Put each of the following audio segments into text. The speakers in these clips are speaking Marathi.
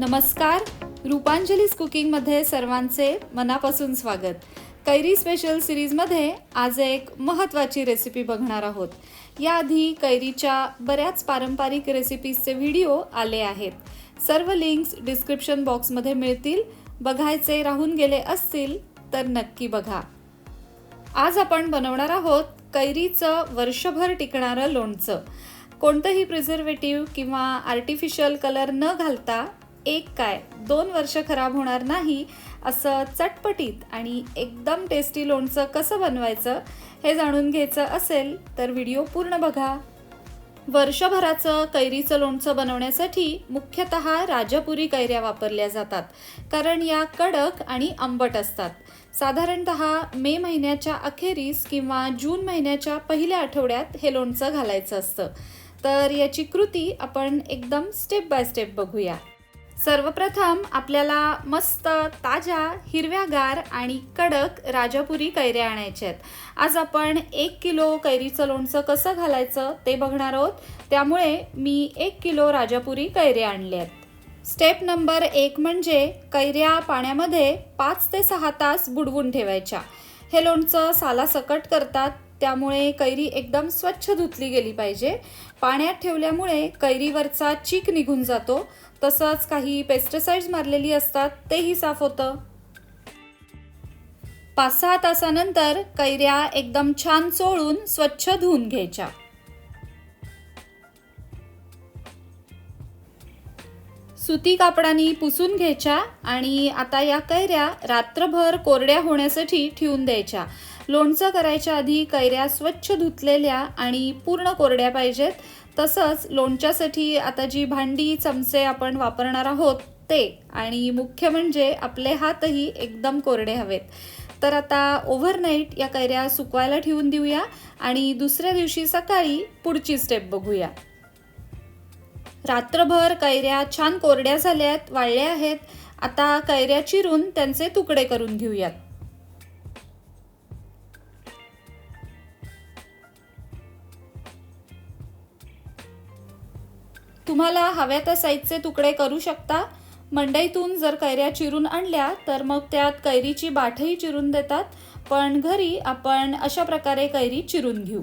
नमस्कार. रूपांजलीस कुकिंगमध्ये सर्वांचे मनापासून स्वागत. कैरी स्पेशल सिरीजमध्ये आज एक महत्त्वाची रेसिपी बघणार आहोत. याआधी कैरीच्या बऱ्याच पारंपरिक रेसिपीजचे व्हिडिओ आले आहेत. सर्व लिंक्स डिस्क्रिप्शन बॉक्समध्ये मिळतील. बघायचे राहून गेले असतील तर नक्की बघा. आज आपण बनवणार आहोत कैरीचं वर्षभर टिकणारं लोणचं. कोणतंही प्रिझर्वेटिव्ह किंवा आर्टिफिशियल कलर न घालता एक काय? दोन वर्ष खराब होणार नाही असं चटपटीत आणि एकदम टेस्टी लोणचं कसं बनवायचं हे जाणून घ्यायचं असेल तर व्हिडिओ पूर्ण बघा. वर्षभराचं कैरीचं लोणचं बनवण्यासाठी मुख्यतः राजापुरी कैऱ्या वापरल्या जातात कारण या कडक आणि आंबट असतात. साधारणतः मे महिन्याच्या अखेरीस किंवा जून महिन्याच्या पहिल्या आठवड्यात हे लोणचं घालायचं असतं. तर याची कृती आपण एकदम स्टेप बाय स्टेप बघूया. सर्वप्रथम आपल्याला मस्त ताज्या हिरव्यागार आणि कडक राजापुरी कैऱ्या आणायच्या आहेत. आज आपण एक किलो कैरीचं लोणचं कसं घालायचं ते बघणार आहोत. त्यामुळे मी एक किलो राजापुरी कैऱ्या आणल्या आहेत. स्टेप नंबर एक म्हणजे कैऱ्या पाण्यामध्ये पाच ते सहा तास बुडवून ठेवायच्या. हे लोणचं सालासकट करतात त्यामुळे कैरी एकदम स्वच्छ धुतली गेली पाहिजे. पाण्यात ठेवल्यामुळे कैरीवरचा चीक निघून जातो. तसंच काही पेस्टिसाइड्स मारलेली असतात तेही साफ होतं. पाच सहा तासानंतर कैऱ्या एकदम छान चोळून स्वच्छ धुवून घ्यायच्या. सुती कापडाने पुसून घ्यायच्या आणि आता या कैऱ्या रात्रभर कोरड्या होण्यासाठी ठेवून द्यायच्या. लोणचं करायच्या आधी कैऱ्या स्वच्छ धुतलेल्या आणि पूर्ण कोरड्या पाहिजेत. तसंच लोणच्यासाठी आता जी भांडी चमचे आपण वापरणार आहोत ते. आणि मुख्य म्हणजे आपले हातही एकदम कोरडे हवेत. तर आता ओव्हरनाईट या कैऱ्या सुकवायला ठेवून देऊया आणि दुसऱ्या दिवशी सकाळी पुढची स्टेप बघूया. रात्रभर कैऱ्या छान कोरड्या झाल्यात वाळल्या आहेत. आता कैऱ्या चिरून त्यांचे तुकडे करून घेऊयात. तुम्हाला हव्या त्या साईजचे तुकडे करू शकता. मंडईतून जर कैऱ्या चिरून आणल्या तर मग त्यात कैरीची बाठही चिरून देतात. पण घरी आपण अशा प्रकारे कैरी चिरून घेऊ.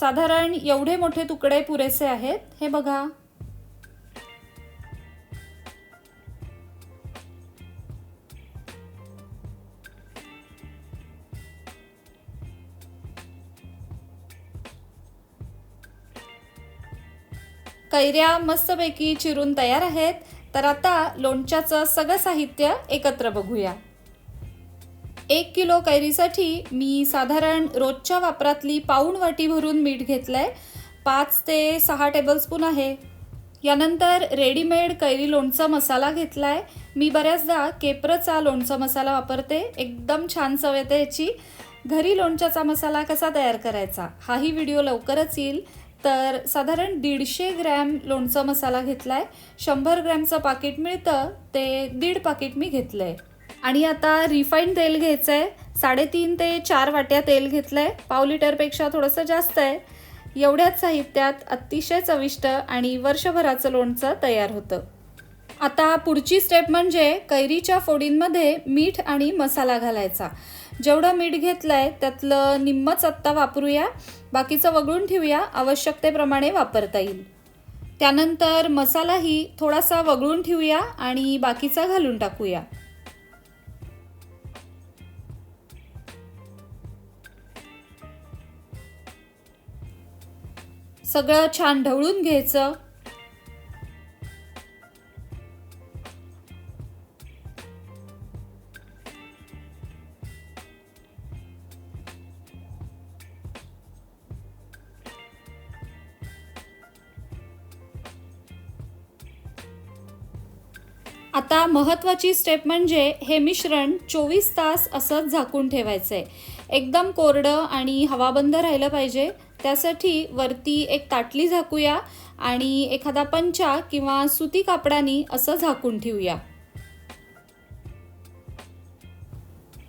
साधारण एवढे मोठे तुकडे पुरेसे आहेत. हे बघा. कैऱ्या मस्तपैकी चिरून तयार आहेत. तर आता लोणच्याचं सगळं साहित्य एकत्र बघूया. एक किलो कैरीसाठी मी साधारण रोजच्या वापरातली पाऊण वाटी भरून मीठ घेतलंय. पाच ते सहा टेबलस्पून आहे. यानंतर रेडीमेड कैरी लोणचा मसाला घेतलाय. मी बऱ्याचदा केप्रचा लोणचा मसाला वापरते. एकदम छान चव येते याची. घरी लोणच्याचा मसाला कसा तयार करायचा? हाही व्हिडिओ लवकरच येईल. तर साधारण दीडशे ग्रॅम लोणचा मसाला घेतलाय. शंभर ग्रॅमचं पाकिट मिळतं. ते दीड पाकिट मी घेतलंय. आणि आता रिफाईंड तेल घ्यायचं आहे साडेतीन ते चार वाट्या तेल घेतलं आहे पाव लिटरपेक्षा थोडंसं जास्त आहे. एवढ्याच साहित्यात अतिशय चविष्ट आणि वर्षभराचं लोणचं तयार होतं. आता पुढची स्टेप म्हणजे कैरीच्या फोडींमध्ये मीठ आणि मसाला घालायचा. जेवढं मीठ घेतलं आहे त्यातलं निम्मच आत्ता वापरूया. बाकीचं वगळून ठेवूया. आवश्यकतेप्रमाणे वापरता येईल. त्यानंतर मसालाही थोडासा वगळून ठेवूया आणि बाकीचा घालून टाकूया. सगळं छान ढवळून घ्यायचं. आता महत्त्वाची स्टेप म्हणजे हे मिश्रण चोवीस तास असंच झाकून ठेवायचं आहे एकदम कोरडं आणि हवाबंद राहिलं पाहिजे त्यासाठी वरती एक ताटली झाकूया आणि एखादा पंचा किंवा सुती कापडानी असं झाकून ठेवूया.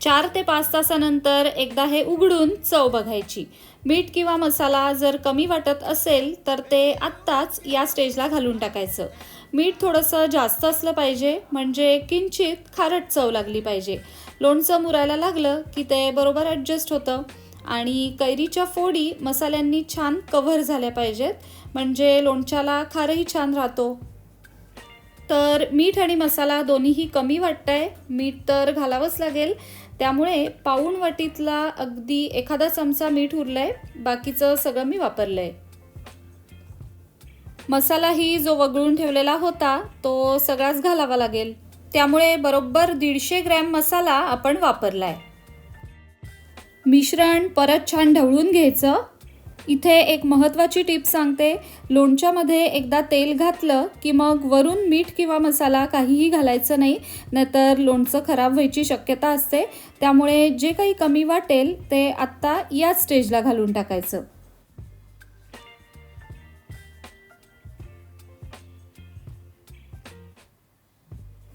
चार ते पाच तासानंतर एकदा हे उघडून चव बघायची. मीठ किंवा मसाला जर कमी वाटत असेल तर ते आत्ताच या स्टेजला घालून टाकायचं. मीठ थोडंसं जास्त असलं पाहिजे म्हणजे किंचित खारट चव लागली पाहिजे. लोणचं मुरायला लागलं की ते बरोबर ॲडजस्ट होतं. आणि कैरीच्या फोडी मसाल्यांनी छान कव्हर झाल्या पाहिजेत म्हणजे लोणच्याला खारही छान राहतो. तर मीठ आणि मसाला दोन्हीही कमी वाटतंय. मीठ तर घालावंच लागेल. त्यामुळे पाऊण वाटीतला अगदी एखादा चमचा मीठ उरलंय बाकीचं सगळं मी वापरलंय. मसालाही जो वगळून ठेवलेला होता तो सगळाच घालावा लागेल. त्यामुळे बरोबर दीडशे ग्रॅम मसाला आपण वापरलाय. मिश्रण परत छान ढवळून घ्यायचं. इथे एक महत्त्वाची टीप सांगते. लोणच्यामध्ये एकदा तेल घातलं की मग वरून मीठ किंवा मसाला काहीही घालायचं नाही नाहीतर लोणचं खराब व्हायची शक्यता असते. त्यामुळे जे काही कमी वाटेल ते आत्ता याच स्टेजला घालून टाकायचं.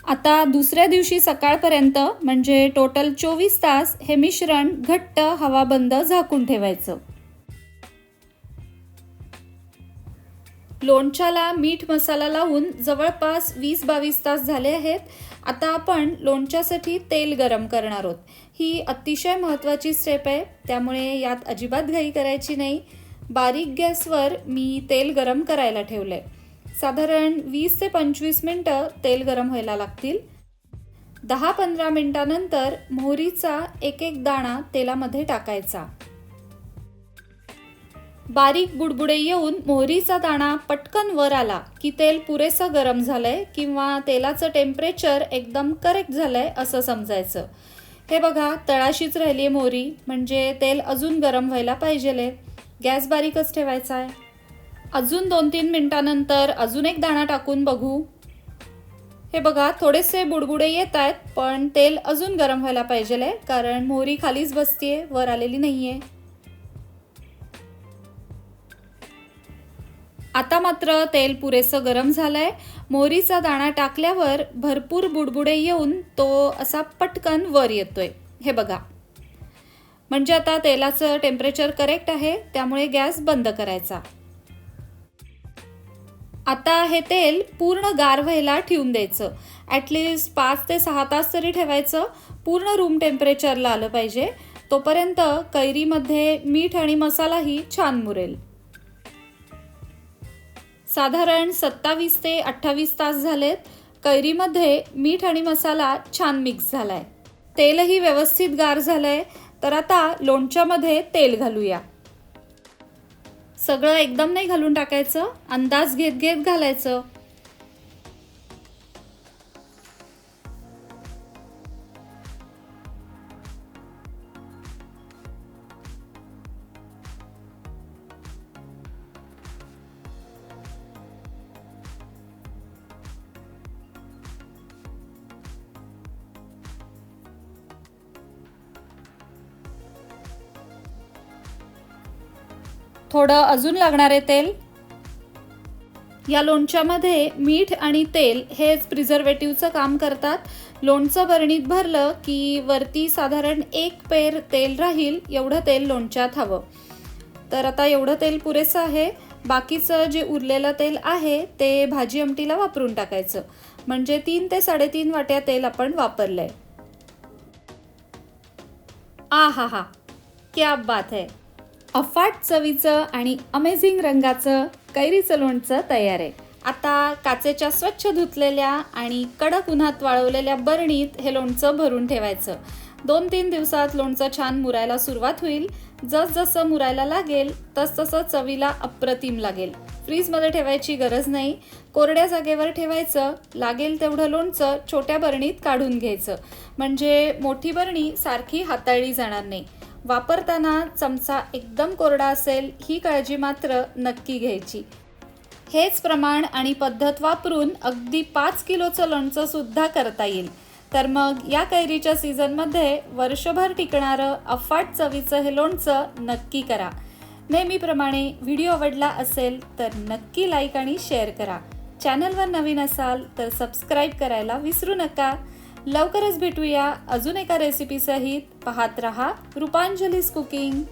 आता दुसऱ्या दिवशी सकाळपर्यंत म्हणजे टोटल चोवीस तास हे मिश्रण घट्ट हवाबंद झाकून ठेवायचं. लोणच्याला मीठ मसाला लावून जवळपास वीस बावीस तास झाले आहेत. आता आपण लोणच्यासाठी तेल गरम करणार आहोत. ही अतिशय महत्त्वाची स्टेप आहे. त्यामुळे यात अजिबात घाई करायची नाही. बारीक गॅसवर मी तेल गरम करायला ठेवलं आहे साधारण वीस ते पंचवीस मिनटं तेल गरम व्हायला लागतील. दहा पंधरा मिनटानंतर मोहरीचा एक एक दाणा तेलामध्ये टाकायचा. बारीक बुडबुडे येऊन मोहरीचा दाणा पटकन वर आला की तेल पुरेसं गरम झालंय किंवा तेलाचं टेम्परेचर एकदम करेक्ट झालंय असं समजायचं. हे बघा तळाशीच राहिली आहे मोहरी म्हणजे तेल अजून गरम व्हायला पाहिजे गॅस बारीकच ठेवायचा आहे अजून दोन तीन मिनटानंतर अजून एक दाणा टाकून बघू. हे बघा थोडेसे बुडबुडे येत आहेत पण तेल अजून गरम व्हायला पाहिजे कारण मोहरी खालीच बसतीये वर आलेली नाही आहे आता मात्र तेल पुरेसं गरम झालंय. मोहरीचा दाणा टाकल्यावर भरपूर बुडबुडे येऊन तो असा पटकन वर येतोय. हे बघा. म्हणजे आता तेलाचं टेम्परेचर करेक्ट आहे त्यामुळे गॅस बंद करायचा. आता हे तेल पूर्ण गार व्हायला ठेवून द्यायचं. ॲटलिस्ट पाच ते सहा तास तरी ठेवायचं. पूर्ण रूम टेम्परेचरला आलं पाहिजे. तोपर्यंत कैरीमध्ये मीठ आणि मसालाही छान मुरेल. साधारण सत्तावीस ते अठ्ठावीस तास झालेत. कैरीमध्ये मीठ आणि मसाला छान मिक्स झाला आहे तेलही व्यवस्थित गार झालं आहे तर आता लोणच्यामध्ये तेल घालूया. सगळं एकदम नाही घालून टाकायचं. अंदाज घेत घेत घालायचं. थोडं अजून लागणार आहे तेल? या लोणच्यामध्ये मीठ आणि तेल हेच प्रिझर्वेटिव्हचं काम करतात. लोणचं बरणीत भरलं की वरती साधारण एक पेर तेल राहील एवढं तेल लोणच्यात हवं. तर आता एवढं तेल पुरेसं आहे. बाकीचं जे उरलेलं तेल आहे ते भाजी आमटीला वापरून टाकायचं. म्हणजे तीन ते साडेतीन वाट्या तेल आपण वापरलंय. आ हा हा क्या बात आहे अफाट चवीचं आणि अमेझिंग रंगाचं कैरीचं लोणचं तयार आहे. आता काचेच्या स्वच्छ धुतलेल्या आणि कडक उन्हात वाळवलेल्या बरणीत हे लोणचं भरून ठेवायचं. दोन तीन दिवसात लोणचं छान मुरायला सुरुवात होईल. जसजसं मुरायला लागेल तसतसं चवीला अप्रतिम लागेल. फ्रीजमध्ये ठेवायची गरज नाही. कोरड्या जागेवर ठेवायचं. लागेल तेवढं लोणचं छोट्या बरणीत काढून घ्यायचं. म्हणजे मोठी बरणी सारखी हाताळली जाणार नाही. वापरताना चमचा एकदम कोरडा असेल ही काळजी मात्र नक्की घ्यायची. हेच प्रमाण आणि पद्धत वापरून अगदी पाच किलोचं लोणचं सुद्धा करता येईल. तर मग या कैरीच्या सीझनमध्ये वर्षभर टिकणारं अफाट चवीचं हे लोणचं नक्की करा. नेहमीप्रमाणे व्हिडिओ आवडला असेल तर नक्की लाईक आणि शेअर करा. चॅनलवर नवीन असाल तर सबस्क्राईब करायला विसरू नका. लवकरच भेटूया. अजून एका रेसिपी सहित पाहत रहा. रूपांजलीस कुकिंग.